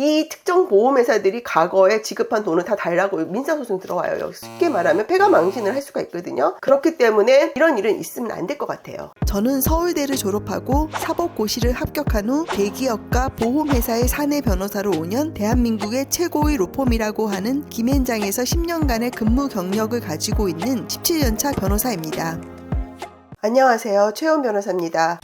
이 특정 보험회사들이 과거에 지급한 돈을 다 달라고 민사소송 들어와요. 쉽게 말하면 폐가 망신을 할 수가 있거든요. 그렇기 때문에 이런 일은 있으면 안 될 것 같아요. 저는 서울대를 졸업하고 사법고시를 합격한 후 대기업과 보험회사의 사내 변호사로 5년 대한민국의 최고의 로펌이라고 하는 김앤장에서 10년간의 근무 경력을 가지고 있는 17년차 변호사입니다. 안녕하세요. 최원 변호사입니다.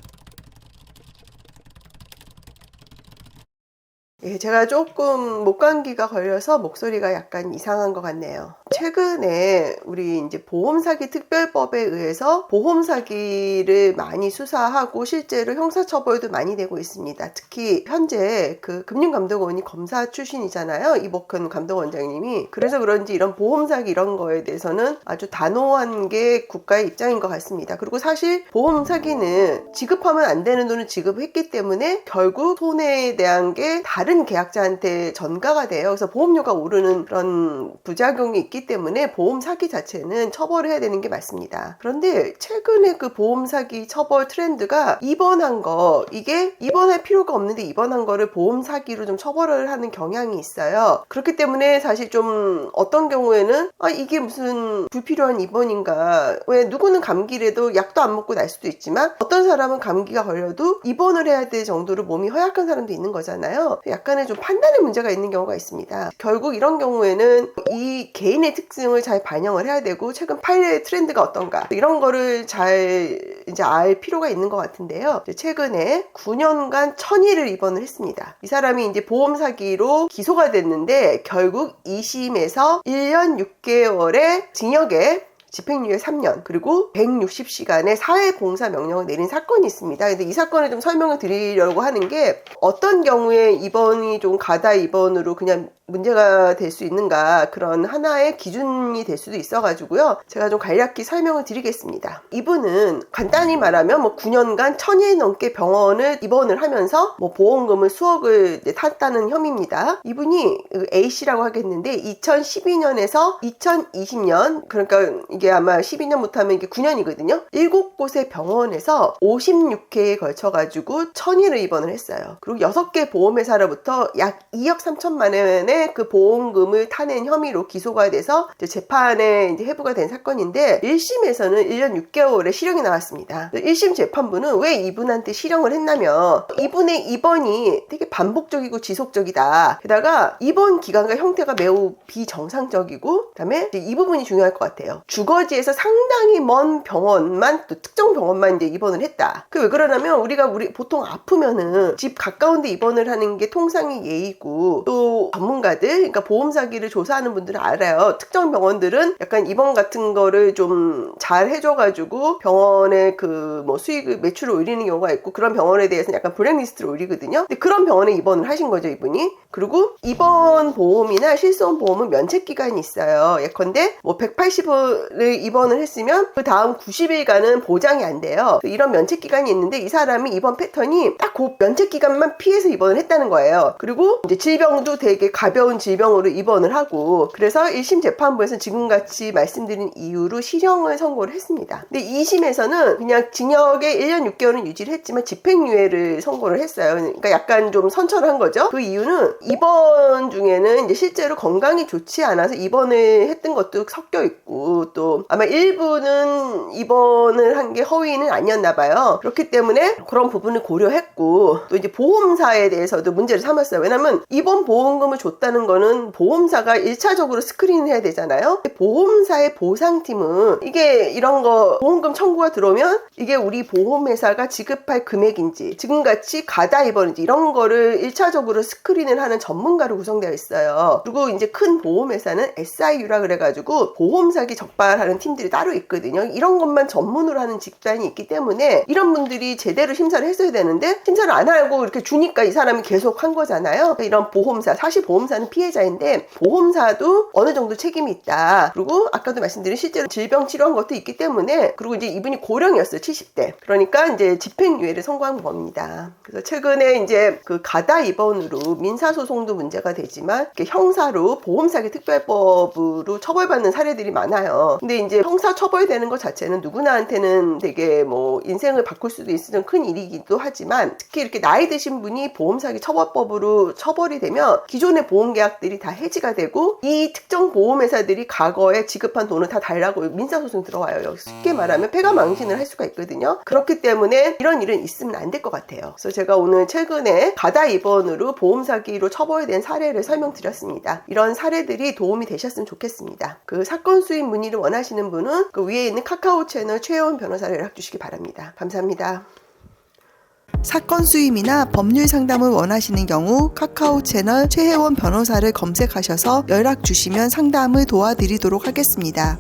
예, 제가 조금 목감기가 걸려서 목소리가 약간 이상한 것 같네요. 최근에 우리 이제 보험사기 특별법에 의해서 보험사기를 많이 수사하고 실제로 형사처벌도 많이 되고 있습니다. 특히 현재 그 금융감독원이 검사 출신이잖아요. 이복근 감독원장님이. 그래서 그런지 이런 보험사기 이런 거에 대해서는 아주 단호한 게 국가의 입장인 것 같습니다. 그리고 사실 보험사기는 지급하면 안 되는 돈을 지급했기 때문에 결국 손해에 대한 게 다른 계약자한테 전가가 돼요. 그래서 보험료가 오르는 그런 부작용이 있기 때문에 보험 사기 자체는 처벌을 해야 되는 게 맞습니다. 그런데 최근에 그 보험 사기 처벌 트렌드가 입원한 거 이게 입원할 필요가 없는데 입원한 거를 보험 사기로 좀 처벌을 하는 경향이 있어요. 그렇기 때문에 사실 좀 어떤 경우에는 아 이게 무슨 불필요한 입원인가 왜 누구는 감기라도 약도 안 먹고 날 수도 있지만 어떤 사람은 감기가 걸려도 입원을 해야 될 정도로 몸이 허약한 사람도 있는 거잖아요. 약간의 좀 판단의 문제가 있는 경우가 있습니다. 결국 이런 경우에는 이 개인의 특징을 잘 반영을 해야 되고 최근 판례 트렌드가 어떤가 이런 거를 잘 이제 알 필요가 있는 것 같은데요. 최근에 9년간 천일을 입원을 했습니다. 이 사람이 이제 보험 사기로 기소가 됐는데 결국 2심에서 1년 6개월의 징역에 집행유예 3년 그리고 160시간의 사회봉사 명령을 내린 사건이 있습니다. 근데 이 사건을 좀 설명을 드리려고 하는 게 어떤 경우에 입원이 좀 가다 입원으로 그냥 문제가 될 수 있는가 그런 하나의 기준이 될 수도 있어가지고요. 제가 좀 간략히 설명을 드리겠습니다. 이분은 간단히 말하면 뭐 9년간 천일 넘게 병원을 입원을 하면서 뭐 보험금을 수억을 탔다는 혐의입니다. 이분이 그 A 씨라고 하겠는데 2012년에서 2020년 그러니까 이게 아마 12년 못하면 이게 9년이거든요. 7곳의 병원에서 56회에 걸쳐가지고 천일을 입원을 했어요. 그리고 6개 보험회사로부터 약 2억 3천만 원의 그 보험금을 타낸 혐의로 기소가 돼서 재판에 이제 회부가 된 사건인데 1심에서는 1년 6개월의 실형이 나왔습니다. 1심 재판부는 왜 이분한테 실형을 했냐면 이분의 입원이 되게 반복적이고 지속적이다. 게다가 입원 기간과 형태가 매우 비정상적이고 그다음에 이 부분이 중요할 것 같아요. 주거 지에서 상당히 먼 병원만 또 특정 병원만 이제 입원을 했다. 그 왜 그러냐면 우리가 우리 보통 아프면은 집 가까운데 입원을 하는 게 통상의 예의고 또 전문가들 그러니까 보험 사기를 조사하는 분들은 알아요. 특정 병원들은 약간 입원 같은 거를 좀 잘 해줘가지고 병원의 그 뭐 수익 매출을 올리는 경우가 있고 그런 병원에 대해서는 약간 블랙리스트를 올리거든요. 근데 그런 병원에 입원을 하신 거죠 이분이. 그리고 입원 보험이나 실손 보험은 면책 기간이 있어요. 예컨대 뭐 180일을 입원을 했으면 그 다음 90일간은 보장이 안 돼요. 이런 면책 기간이 있는데 이 사람이 입원 패턴이 딱 그 면책 기간만 피해서 입원을 했다는 거예요. 그리고 이제 질병도 되게 가벼운 질병으로 입원을 하고 그래서 1심 재판부에서 지금같이 말씀드린 이유로 실형을 선고를 했습니다. 근데 2심에서는 그냥 징역에 1년 6개월은 유지를 했지만 집행유예를 선고를 했어요. 그러니까 약간 좀 선처를 한 거죠. 그 이유는 입원 중에는 이제 실제로 건강이 좋지 않아서 입원을 했던 것도 섞여 있고 또 아마 일부는 입원을 한 게 허위는 아니었나 봐요. 그렇기 때문에 그런 부분을 고려했고 또 이제 보험사에 대해서도 문제를 삼았어요. 왜냐면 입원 보험금을 줬다는 거는 보험사가 1차적으로 스크린을 해야 되잖아요. 보험사의 보상팀은 이게 이런 거 보험금 청구가 들어오면 이게 우리 보험회사가 지급할 금액인지 지금같이 가다 입원인지 이런 거를 1차적으로 스크린을 하는 전문가로 구성되어 있어요. 그리고 이제 큰 보험회사는 SIU라 그래가지고 보험 사기 적발 하는 팀들이 따로 있거든요. 이런 것만 전문으로 하는 집단이 있기 때문에 이런 분들이 제대로 심사를 했어야 되는데 심사를 안 하고 이렇게 주니까 이 사람이 계속 한 거잖아요. 이런 보험사 사실 보험사는 피해자인데 보험사도 어느 정도 책임이 있다. 그리고 아까도 말씀드린 실제로 질병 치료한 것도 있기 때문에 그리고 이제 이분이 고령이었어요. 70대. 그러니까 이제 집행유예를 선고한 겁니다. 그래서 최근에 이제 그 가다 입원으로 민사소송도 문제가 되지만 형사로 보험사기 특별법으로 처벌받는 사례들이 많아요. 근데 이제 형사 처벌되는 것 자체는 누구나한테는 되게 뭐 인생을 바꿀 수도 있는 큰 일이기도 하지만 특히 이렇게 나이 드신 분이 보험 사기 처벌법으로 처벌이 되면 기존의 보험 계약들이 다 해지가 되고 이 특정 보험 회사들이 과거에 지급한 돈을 다 달라고 민사 소송 들어와요. 쉽게 말하면 폐가 망신을 할 수가 있거든요. 그렇기 때문에 이런 일은 있으면 안 될 것 같아요. 그래서 제가 오늘 최근에 가다 입원으로 보험 사기로 처벌된 사례를 설명드렸습니다. 이런 사례들이 도움이 되셨으면 좋겠습니다. 그 사건 수입 문의를 원하시는 분은 그 위에 있는 카카오 채널 최혜원 변호사를 연락 주시기 바랍니다. 감사합니다. 사건 수임이나 법률 상담을 원하시는 경우 카카오 채널 최혜원 변호사를 검색하셔서 연락 주시면 상담을 도와드리도록 하겠습니다.